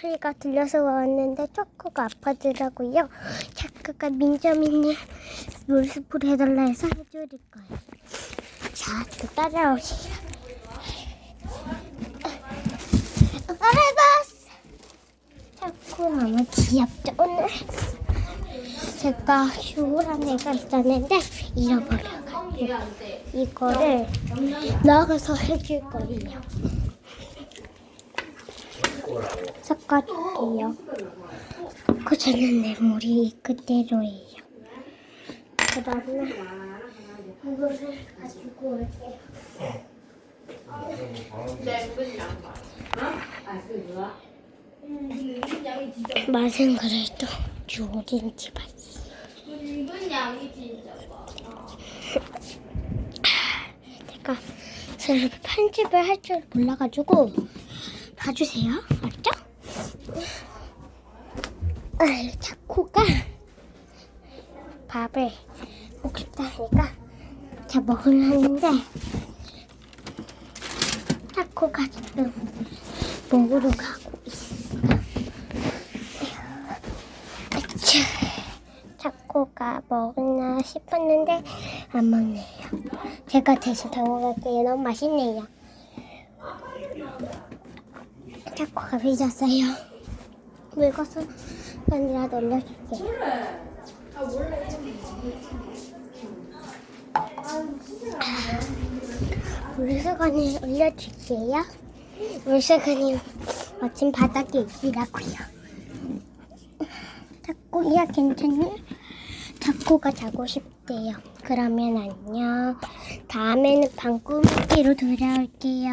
소리가 들려서 왔는데 초코가 아파지더라고요. 자크가 민점이님 물스프를 해달라 해서 해줄 거예요. 자, 또 따라오세요. 알아봤어. 자꾸 너무 귀엽죠 오늘. 제가 휴란 애가 있었는데 잃어버려가지고 이거를 나가서 해줄 거예요. 섞어줄게요. 그 저는 내 물이 그대로예요. 그 다음에 이거를 가지고 올게요. 맛은 그래도 진짜 많아. 제가 편집을 할 줄 몰라가지고 봐주세요. 알았죠? 아, 자코가 밥을 먹고 싶다 하니까 제가 먹으려는데 자코가 지금 먹으러 가고 있습니다. 아차. 자코가 먹나 싶었는데 안 먹네요. 제가 대신 다 먹을게요. 너무 맛있네요. 자코가 빚었어요. 물거서 아니라도 올려줄게요. 물수건을 올려줄게요. 물수건이 마침 바닥에 있더라고요. 자꾸야 괜찮니? 자꾸가 자고 싶대요. 그러면 안녕. 다음에는 방꾸미기로 돌아올게요.